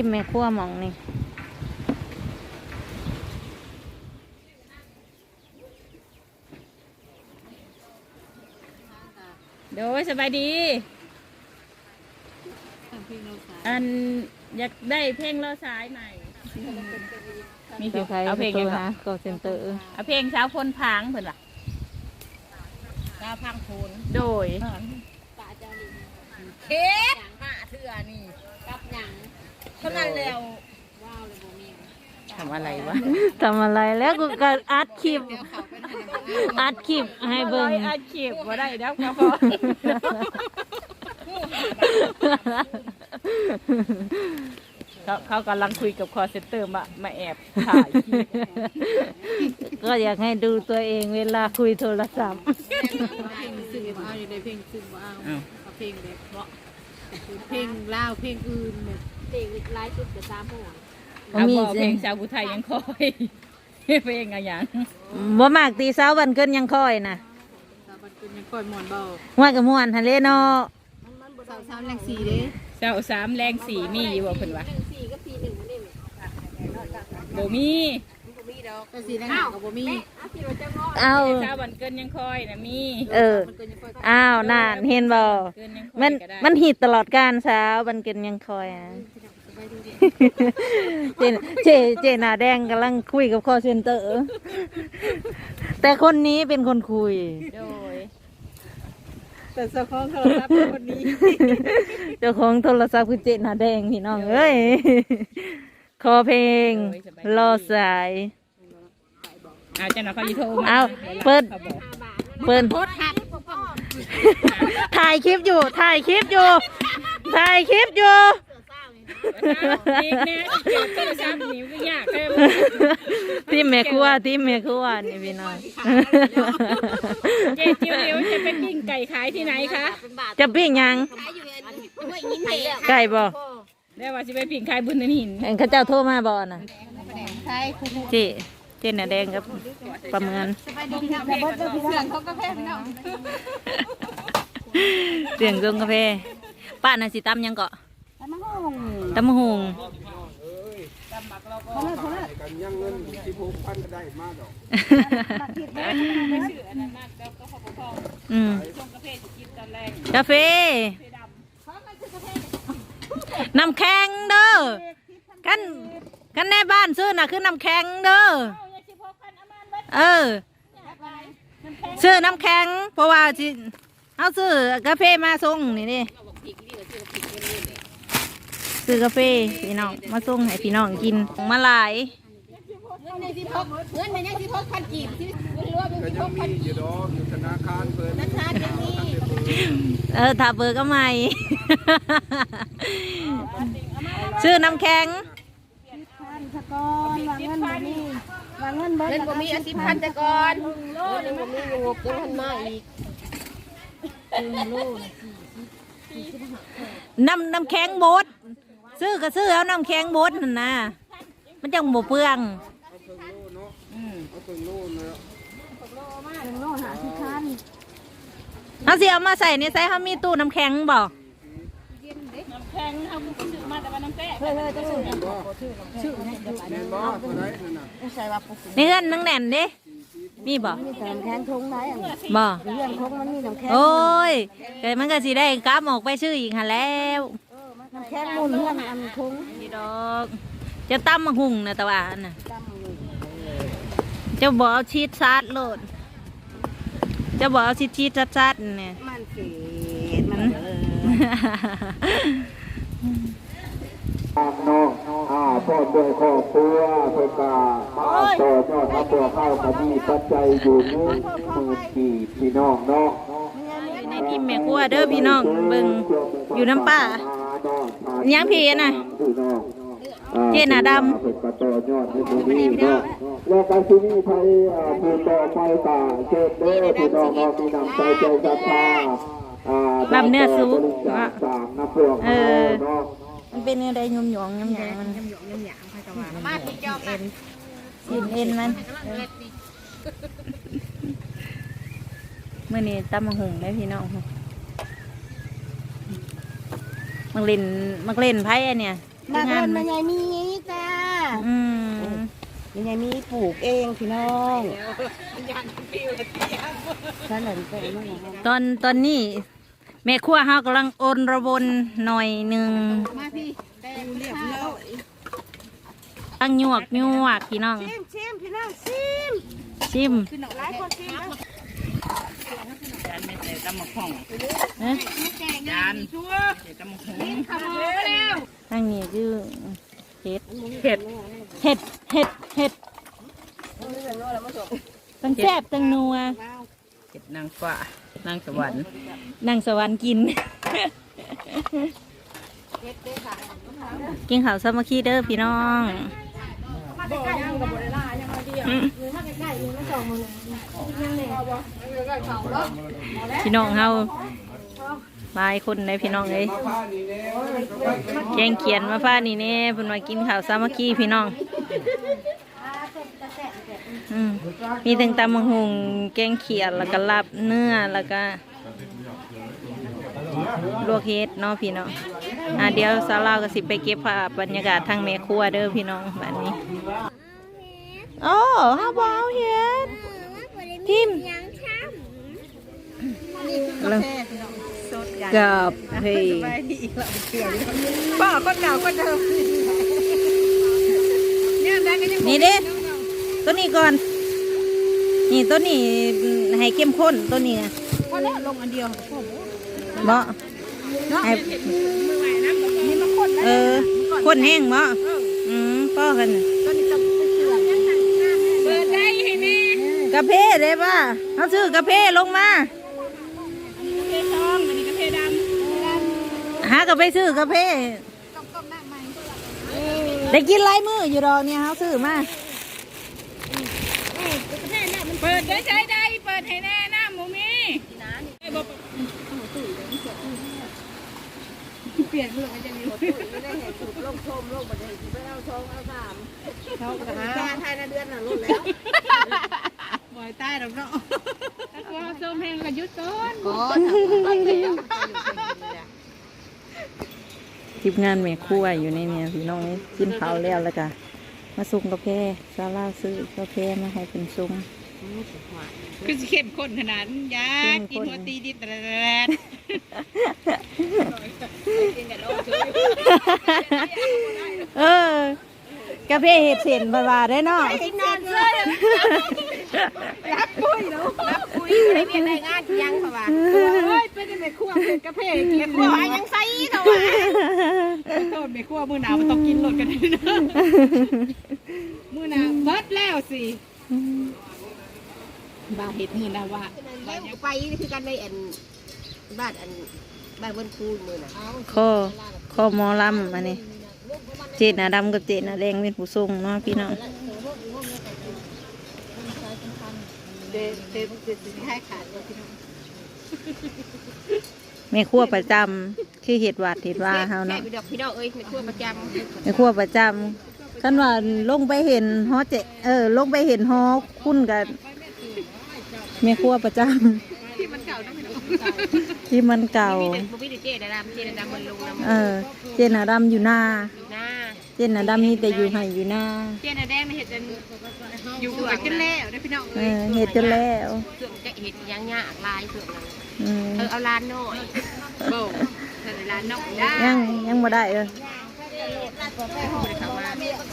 ที่แม่ครัวหมองนี่โดยสบายดี อันอยากได้เพลงเราสายใหม่ มีสิเอาเพลงยังนะคะก็เซ็นเตอร์เอาเพลงสาวพลพางเพิ่นว่ะกาพังโพนโดยเค้กหาเถื่อนี่กับหยัง เท่านั้นแล้วทำอะไรวะทำอะไรแล้วกูก็อัดคลิปอัดคลิปให้เบิ่งร้อยอาชีพว่าได้แล้วก็พอเขาเขากำลังคุยกับคอเซ็นเตอร์มามาแอบถ่ายคลิปก็อยากให้ดูตัวเองเวลาคุยโทรศัพท์เพลงซึ่งบ่เอาอยู่ในเพลงซึ่งบ่เอาเอาเพลงแบบบ่เพลงลาวเพลงอื่นแบบ เพลงไลฟ์สุดกับสามหัวเอาบอกเพลงชาวบุไทยยังคอยเพลงอะไรอย่างบ่มากตีเช้าวันเกินยังค่อยนะสาวบันเกินยังก่อยหมอนเบาม่วนกับม่วนทะเลเนาะสาวสาวแรงสีเด้เจ้าสามแรงสีมีอยู่บ่เพิ่นวะหนึ่งสี่กับสี่หนึ่งนี่บ่มีมันก็มีดอกก็สีแรงหนักกับบ่มีอะที่เราจะงอเอาชาววันเกินยังคอยนะมี เออมันเกินยังก่อยอ้าวน่านเห็นบ่เกินยังคอยมันก็ได้มันหิดตลอดการเช้าวันเกินยังคอยอะ เจนเจเจหน้าแดงกำลังคุยกับคอเซ็นเตอร์ แต่คนนี้เป็นคนคุย โดย แต่สาวของโทรศัพท์คนนี้ เจ้าของโทรศัพท์คือเจหน้าแดงพี่น้องเอ้ย คอเพลง รอสาย อาจารย์เขาจะโทรมาเอาเปิดขาบอกเปิดถ่ายคลิปอยู่ ถ่ายคลิปอยู่ ถ่ายคลิปอยู่ นี่เนี่ยเกิดโทรศัพท์นิ้วก็ยากแค่ที่แม่ครัวที่แม่ครัวนี่พี่น้องเจ๊จิ๋วเดี๋ยวจะไปปิ้งไก่ขายที่ไหนคะเป็นบาทจะปิ้งหยังขายอยู่ในห้วยหินเตะไก่บ่ได้ว่าจะไปปิ้งขายบุญเนินหินเห็นเขาเจ้าโทรมาบ่น่ะใช่เจเจหน้าแดงกับประเมินเสื่องเขาก็แพ้พี่น้องเสียงดงกาแฟป้าน่ะสิตำหยังเกาะ มันงงตำมะฮงกันยังเงินที่ผูกพันก็ได้มากดอกอืมกาแฟน้ำแข็งเด้อกันกันในบ้านซื้อน่ะคือน้ำแข็งเด้อเออซื้อน้ำแข็งเพราะว่าสิเอาซื้อกาแฟมาส่งนี่นี่ ซื้อกาแฟพี่น้องมาส่งให้พี่น้องกินมาหลายเงินในที่พกเงินในยังที่พกพันกีบที่รวมเป็นก็ที่ยัพงกพัมีนอยู่ดอกอยู่ธนาคารเพิ่นธนาคารยังมีเออถ้าเบอร์ก็ไม่ซื้อน้ำแข็งเงินบ่มีอาสิพันแต่ก่อนเงินบ่มีงบเงินพันมาอีกน้ำน้ำแข็งบด ซื้อก็ซื้อเอาน้ำแข็งบดนั่นนะมันจังบ่เปลือง เอาเพิ่งโลเนาะเอาสิเอามาใส่ในใส่เขามีตู้น้ำแข็งบ่น้ำแข็งเอาไปซื้อมาแต่ว่าน้ำแป้งแม่นบ่แม่นบ่ตัวไหนนั่นน่ะในเฮือนนังแหน่นเด้มีบ่น้ำแข็งทงได้บ่เรื่องทงมันมีน้ำแข็งโอ้ยเกิดมันก็สิได้กลับออกไปซื้ออีกหันแล้วน้ำ แข็งมุนเรื่องอันทงนี่ดอก จะตำมะหุ่งนะตะวันน่ะเจะบอกเอาชีสซัดโลดเจะบอกเอาชีสชีสซัดๆเนี่ยมันเสียมันเออน้องอ่าพ่อด้วยครอบครัวเพิ่นก็มาต่อยอดเอาตัวเข้าก็มีปัจจัยอยู่หนึ่งหมื่นกี่พี่น้องเนาะในทีมแม่ครัวเด้อพี่น้องเบิ่งอยู่น้ำป่า ยังพี่น่ะเจน่ะดำเพิ่นก็ต่อยอดในตรงนี้เนาะแล้วการที่นี่ไทยอ่าผู้ต่อไปตาเชิญเด้อพี่น้องเนาะมีน้ำใจใจศรัทธาอ่าลำเนื้อซุปบริจาคสร้างน้ำพวกเออเนาะมันเป็นอะไรยุ่มหยองยุ่มหยองมันมาติดจอบนะสินเอ็นมันเมื่อนี้ตำมะหุ่งได้พี่น้อง มักเล่นมักเล่นไพ่อันเนี่ยมาเพิ่นมาใหญ่มีจ้าอืมมาใหญ่มีปลูกเองพี่น้องท่านหลังเป็นมั่งเหรอตอนตอนนี้แม่ครัวเฮากำลังโอนระบนหน่อยหนึ่งมาพี่ได้เรียบร้อยตั้งหยวกหยวกพี่น้องชิมชิมพี่น้องชิมชิมหลายคนชิมนะ จานไม่ใส่ตำมะข่องเอ๊ะจานใส่ตำมะข่องตั้งนี้คือเห็ดเห็ดเห็ดเห็ดเห็ดตั้งแซ่บตั้งนัวเห็ดนางฟ้านางสวรรค์นั่งสวรรค์กินกินข้าวสามัคคีเด้อพี่น้อง พี่น้องเฮาหลายคนในพี่น้องเลยแกงเขียนมาฟ้านี่เน่เพิ่นมากินข้าวสามัคคีพี่น้องมีตั้งตำมังหุงแกงเขียดแล้วก็ลาบเนื้อแล้วก็ลวกเฮ็ดเนาะพี่น้อง อะเดี๋ยวสาวลาวก็สิไปเก็บภาพบรรยากาศทางแม่ครัวเด้อพี่น้องแบบนี้โอ้ฮาบเอาเฮ็ดทิมแล้วกับเฮ้ยป้าคนเก่าคนเดิมนี่เด้ตัวนี้ก่อน นี่ตัวนี้ให้เข้มข้นตัวนี้พอแล้วลงอันเดียวบ่ ให้เออข้นแห้งบ่อืมพ่อกันน่ะตัวนี้ต้องไปเชื่อมเปิดได้ให้แม่กาแฟได้ป่ะเขาซื้อกาแฟลงมาเพทองอันนี้กาแฟดหากาแฟซื้อกาแฟได้กินหลายมืออยู่ดอกเนี่ยเขาซื้อมาำเปิดได้ใช้ได้เปิดให้แน่น้ำหมูมี ชาไทยในเดือนน่ะรุ่นแล้วบ่อยใต้ดอกเนาะตะกัวส้มแห้งก็ยุดต้นก่อนทีมงานแม่ครัวอยู่ในเนี่ยพี่น้องกินข้าวแล้วแล้วก็มาซุ่มกาแฟซาลาซื้อกาแฟมาให้เป็นซุ่ม คือสิเข้มข้นขนาดนั้นยาเข้มข้นกินหัวตีดิตะแลดเออกาแฟเห็ดเส้นบาบาได้เนาะนอนเลยรับปุ้ยเนาะรับปุ้ยได้เรียนได้งานยังค่ะว่าเฮ้ยเป็นแม่ครัวเป็นกาแฟกินหัวยังใส่ค่ะว่าโทษแม่ครัวมื้อหนาวมันต้องกินรถกันเนาะมื้อหนาวเบิดแล้วสิ บาเฮ็ดมื้อหนาวว่าแล้วไปคือกันในอันบ้านอันบ้านบนคูมือน่ะข้อข้อหมอลำอันนี้เจดหนาดำกับเจดหนาแดงเป็นผู้ทรงเนาะพี่น้องเด็ดเด็ดเด็ดสิให้ขาดเลยพี่น้องแม่ครัวประจำคือเห็ดหวัดเห็ดว่าเฮาแม่เนาะไปดอกพี่น้องเอ้ยไม่ทั่วประจแม่ครัวประจำคันว่าลงไปเห็นฮอเจเออลงไปเห็นฮอคุณกับ แม่ครัวประจำที่มันเก่าต้องพี่น้องที่มันเก่าำมีแต่บุพี่เจ๊ดำเจ๊ดำมันลงน้เออ เจดหนาดำอยู่หน้าำหน้าเจดหนาดำนี่แต่อยู่ให้อยู่หน้า เจ๊น่ะแดงไม่เห็นจนอยู่กันจนแล้วได้อพี่น้องเอเอ้ยอเห็ดจนแล้วเสื่อมจะเห็ดยังยากลายเสื่อมนั้นอืมเออเอาลานหน่อยโบ่ใส่ร้านนอกได้ยังยังบ่ได้เออ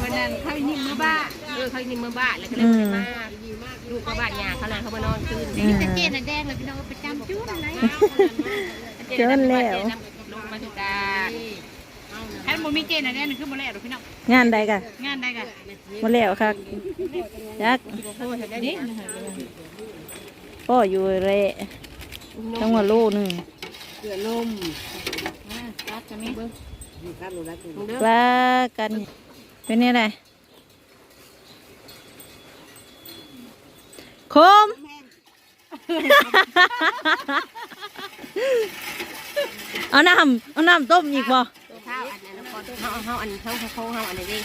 วันนั้นเขานิ่มเมื่อบ้านเออเขานี่มือบ้านแล้วก็เลยมาลูกก็บ้านยาเขานานเขามานอนคืนอืมเจ๊น่ะแดงเลยพี่น้องประจำจุ๊ดอะไรเจอแล้วลงมาทุกการถ้าบ่มีเจนอันนี้นึงคือบ่แล้วดอกพี่น้องงานใดกะงานได้กันมาแล้วค่ะยักษ์นี่พ่ออยู่เระจังหวัดโลหนึงเกลือลมรัดจะมี ปลากัน เป็นยังไงคมเอาน้ำเอาน้ำต้มอีกบ่ข้าวอันนั้นพอเขาเขาอันเขาเขาเขาอันนี้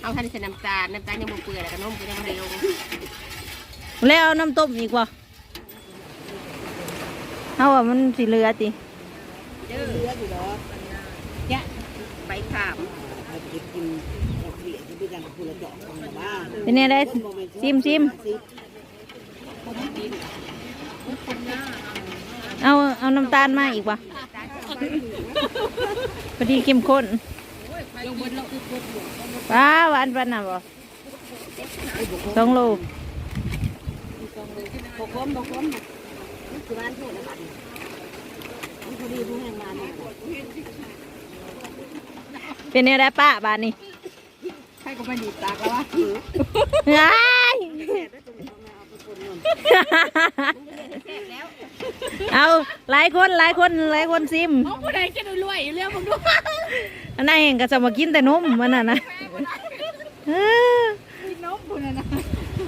เขาท่านใส่น้ำตาลน้ำตาลยังบ่เปื่อยแล้วก็นมก็ยังไม่ได้ลงแล้วเอาน้ำต้มอีกบ่เอาว่ามันสิเหลือติเยอะอยู่หรอเนี่ย ใบขามเป็นไงได้ซิมซิมเอาเอาน้ำตาลมาอีกวะพอดีเข้มข้นว้าหวานปานน่ะบ่สองโล เป็นไงได้ป้าบานนี้ใครก็ไม่ดีตากแล้ววะไงเอาหลายคนหลายคนหลายคนซิมผู้ใดจะรวยเรื่องมึงดูอันนั้นเองก็จะมากินแต่นมมันน่ะนะเออ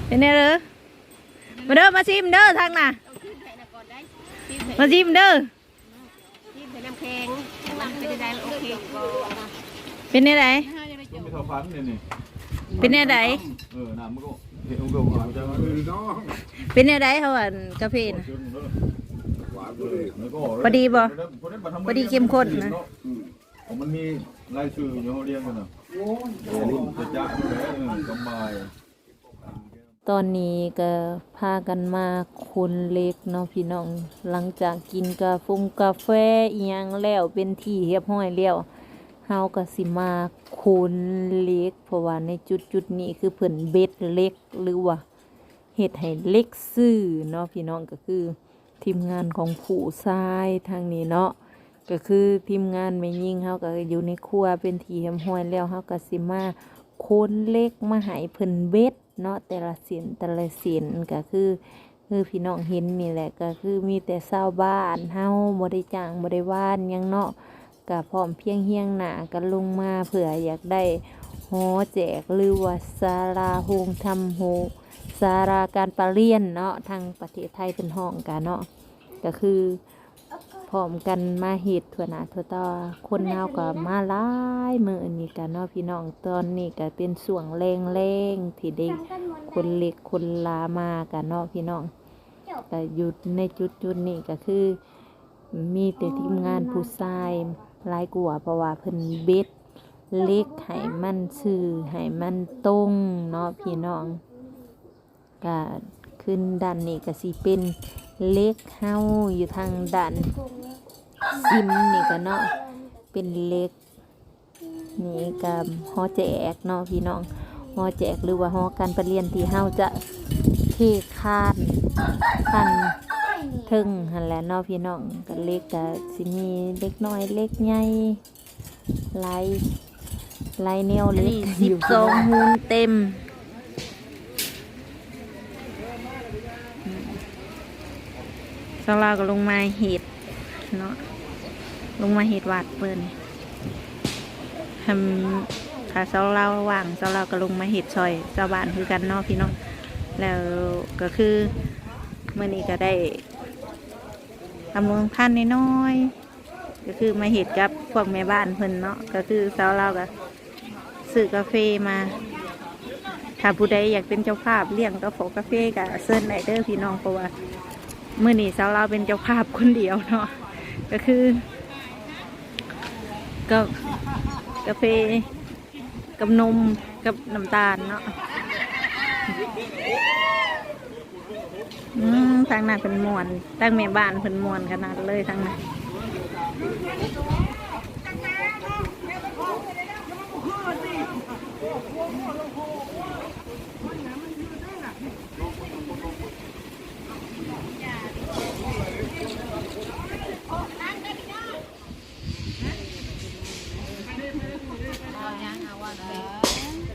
เป็นไงเด้อมาเด้อมาซิมเด้อทางน่ะมาซิมเด้อที่ใส่น้ำแข็งมันเป็นได้โอเคก็ เป็นไงไดมันไม่เท่าฟันเนี่ยนี่เป็นไงไดเออน้ำมันก็เห็นมันก็หวานจังเลยน้องเป็นไงไดเขาอ่านกาแฟน่ะหวานเลยแล้วก็พอดีบ่พอดีเข้มข้นนะของมันมีรายชื่ออยู่เขาเรียงกันนะโอ้โหจะจ้าเลยเออสบายตอนนี้ก็พากันมาคนเล็กเนาะพี่น้อง หลังจากกินกาฟงกาแฟอีหยังแล้วเป็นที่เรียบร้อยแล้ว เฮาก็สิมาคนเล็ก เพราะว่าในจุดจุดๆนี้คือเพิ่นเบ็ดเล็กหรือว่าเฮ็ดให้เล็กซื่อเนาะพี่น้องก็คือทีมงานของผู้ชายทางนี้เนาะก็คือทีมงานแม่ยิ่งเฮาก็อยู่ในครัวเป็นที่เรียบร้อยแล้วเฮาก็สิมาคนเล็กมาให้เพิ่นเบ็ดเนาะแต่ละเสียนแต่ละเสียนก็คือคือพี่น้องเห็นนี่แหละก็คือมีแต่ชาวบ้านเฮาบ่ได้จ้างบ่ได้ว่านยังเนาะ ก็พร้อมเพียงเฮียงหนากันลงมาเผื่ออยากได้หอแจกหรือว่าศาลาโฮงทำโฮศาลาการประเรียนเนาะทางประเทศไทยเป็นห้องกันเนาะก็คือพร้อมกันมาเฮ็ดทั่วหนาทั่วตาคนเฮาก็มาหลายมื้อนี้กันเนาะพี่น้องตอนนี้ก็เป็นช่วงแรงๆที่ได้คนเล็กคนลามากันเนาะพี่น้องแต่หยุดในจุดจุดๆนี้ก็คือ มีแต่ทีมงานผู้ชาย ลายกว่าเพราะว่าเพิ่นเบ็ดเล็กให้มันซื่อให้มันตรงเนาะพี่น้องก็ขึ้นด้านนี้ก็สิเป็นเล็กเฮาอยู่ทางด้านซิมนี่ก็เนาะเป็นเล็กนี่ก็ฮอแจกเนาะพี่น้องหอแจกหรือว่าหอการประเรียนที่เฮาจะเทคานคัน ถึงหันแหละเนาะพี่น้องก็เล็กก็สิมีเล็กน้อยเล็กใหญ่หลายหลายแนวเล็กสิบสองหูนเต็มสลาก็ลงมาเห็ดเนาะลงมาเห็ดวัดเปิ้นทำถ้าเจ้าเราว่างเจ้าเราก็ลงมาเห็ดซอยเจ้าบ้านคือกันเนาะพี่น้องแล้วก็คือเมื่อนี้ก็ได้ทำลงท่านน้อยๆก็คือมาเห็ดกับพวกแม่บ้านเพิ่นเนาะก็คือเจ้าเราก็ซื้อกาแฟมาถ้าผู้ใดอยากเป็นเจ้าภาพเลี้ยงกาแฟกาแฟก็เซิร์นไนเดอร์พี่น้องเพราะว่าเมื่อนี้เจ้าเราเป็นเจ้าภาพคนเดียวเนาะก็คือก็กาแฟกับนมกับน้ำตาลเนาะ อืมทางนั้นเป็นมวนตั้งแม่บ้านเป็นมวนขนาดเลยทางนั้น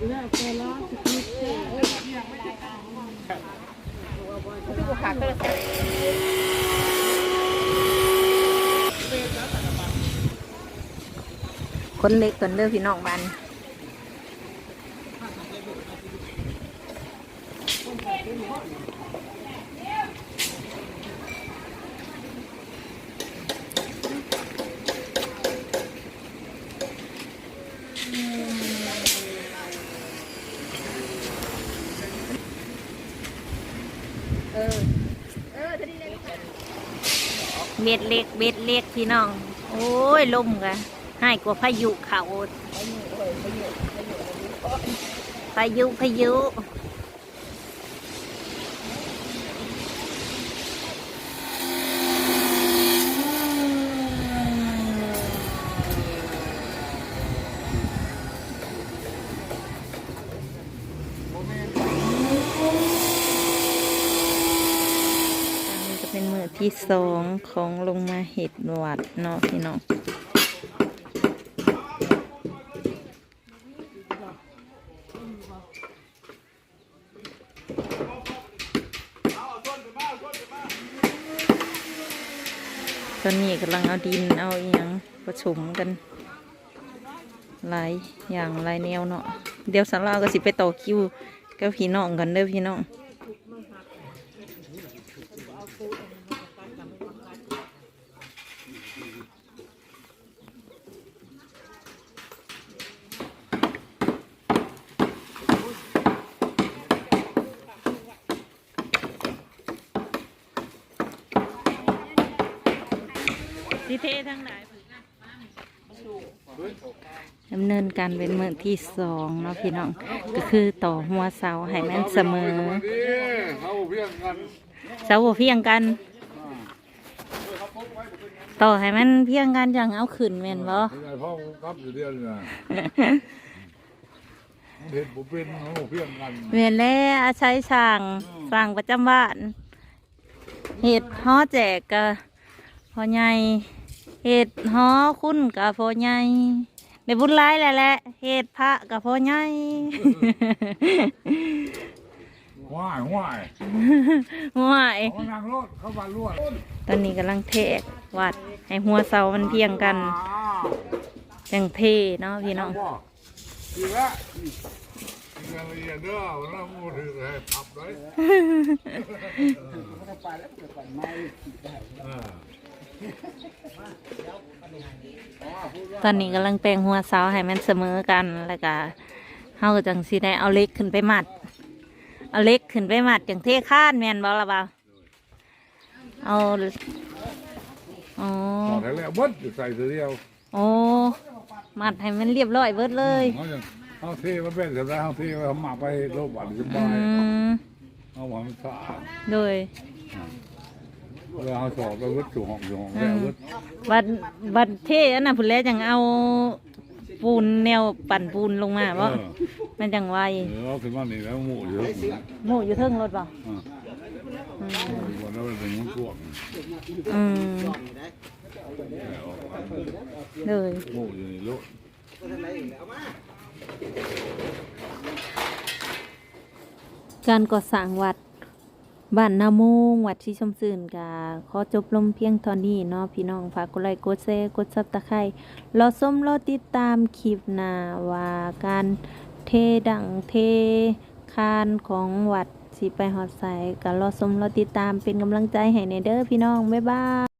เลือกไปแล้ว คนเล็กคนเด้อพี่น้องบ้าน บ็ดเล็กเบ็ดเล็กพี่น้อง โอ้ยลมกะให้กว่าพายุเขาพายุพายุอันนี้จะเป็นมือ ที่สองของลงมาเห็ดหวัดเนาะพี่น้องตอนนี้กำลังเอาดินเอาอหยังประชุมกัน หลายอย่างหลายแนวเนาะเดี๋ยวสาวเราก็สิไปต่อคิวกับพี่น้องกันเด้อพี่น้อง สิเททั้งหลายดำเนินการเป็นมือที่สองเนาะพี่น้อง ก็คือต่อหัวเสาให้มันเสมอเขาเพียงกันเสาบ่เพียงกัน ต่อให้มันเพียงกันจังเอาขึ้นแม่นบ่ไอ้พ่อกับอยู่เดียวนี่นะเห็ดบุเป็นเขาเพียงกันแม่นแล้วอาศัยสร้างสร้างประจำบ้านเห็ดฮอแจกกะพอใหญ่ เห็ดฮอคุณกะพอใหญ่ได้บุญหลายแหละแหละเห็ดพระกะพอใหญ่ว่ายว่ายห่วยเขานางรถเขาบานรวดตอนนี้กำลังเทกวัดให้หัวเสามันเพียงกันจังเทเนาะพี่น้องดีแล้วเงินละเอียดเด้อแล้วมูถือให้พับเลยเออตอนนี้กำลังแปลงหัวเสาให้มันเสมอกันแล้วก็เฮาก็จังสิได้เอาเหล็กขึ้นไปมัด เอาเหล็กขึ้นไปมัดจังเทข้านแม่นบ่ล่ะบ่าวเอาอ๋อพอแท้แล้ววัดอยู่ใส่เสื้อเดียวโอ้มัดให้มันเรียบร้อยเบิดเลยเขาจะเขาเทมันเป็นเสร็จแล้วเขาเทเขาหมักไปโลบวันสอืบายมเอาหวานมันสะอาดโดย เวลาเขาสอบไปวัดจู่ห้องจู่ห้องแล้ววัดบัดบัดเทอันน่ะพุ่นแล้วจังเอาปูนแนวปั่นปูนลงมาบ่มันจังไวเออเอาขึ้นมานี่แล้วหมูเยอะหมูอยู่เทิงรถบ่อ่าอืมวันนั้นเป็นมันกวงอืมเลยหมูอยู่ในรถการก่อสร้างวัด บ้านนาโมงวัดชีชมซื่นกาขอจบลมเพียงเท่านี้เนาะพี่น้องฝากกดไลค์กดแชร์กดซับตะไคร้รอส้มรอติดตามคลิปหน้าว่าการเทดังเทคานของวัดสิไปหอดใสกับรอส้มรอติดตามเป็นกำลังใจให้ในเด้อพี่น้อง บ๊ายบาย